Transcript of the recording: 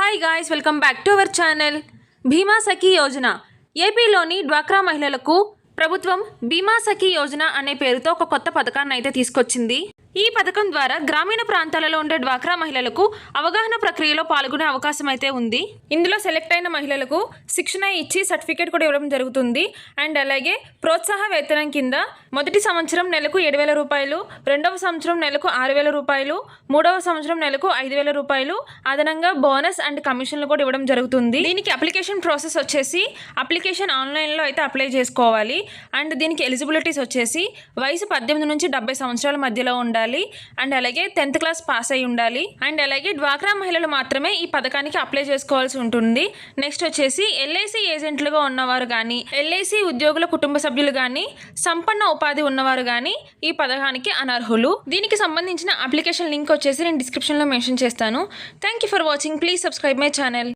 Hi guys welcome back to our channel Bima Sakhi Yojana ఏపీలోని డ్వాక్రా మహిళలకు ప్రభుత్వం భీమా సఖీ యోజన అనే పేరుతో ఒక కొత్త పథకాన్ని అయితే తీసుకొచ్చింది. ఈ పథకం ద్వారా గ్రామీణ ప్రాంతాలలో ఉండే డ్వాక్రా మహిళలకు అవగాహన ప్రక్రియలో పాల్గొనే అవకాశం అయితే ఉంది. ఇందులో సెలెక్ట్ అయిన మహిళలకు శిక్షణ ఇచ్చి సర్టిఫికేట్ కూడా ఇవ్వడం జరుగుతుంది. అండ్ అలాగే ప్రోత్సాహ వేతనం కింద మొదటి సంవత్సరం నెలకు ఏడు వేల రూపాయలు రెండవ సంవత్సరం నెలకు ఆరు వేల రూపాయలు మూడవ సంవత్సరం నెలకు ఐదు వేల రూపాయలు అదనంగా బోనస్ అండ్ కమిషన్లు కూడా ఇవ్వడం జరుగుతుంది. దీనికి అప్లికేషన్ ప్రాసెస్ వచ్చేసి అప్లికేషన్ ఆన్లైన్లో అయితే అప్లై చేసుకోవాలి. అండ్ దీనికి ఎలిజిబిలిటీస్ వచ్చేసి వయసు పద్దెనిమిది నుంచి డెబ్బై సంవత్సరాల మధ్యలో ఉండాలి. అండ్ అలాగే టెన్త్ క్లాస్ పాస్ అయి ఉండాలి. అండ్ అలాగే డ్వాక్రా మహిళలు మాత్రమే ఈ పథకానికి అప్లై చేసుకోవాల్సి ఉంటుంది. నెక్స్ట్ వచ్చేసి ఎల్ఐసి ఏజెంట్లుగా ఉన్నవారు కానీ ఎల్ఐసి ఉద్యోగుల కుటుంబ సభ్యులు కానీ సంపన్న ఉపాధి ఉన్నవారు కానీ ఈ పథకానికి అనర్హులు. దీనికి సంబంధించిన అప్లికేషన్ లింక్ వచ్చేసి నేను డిస్క్రిప్షన్లో మెన్షన్ చేస్తాను. Thank you for watching. Please subscribe my channel.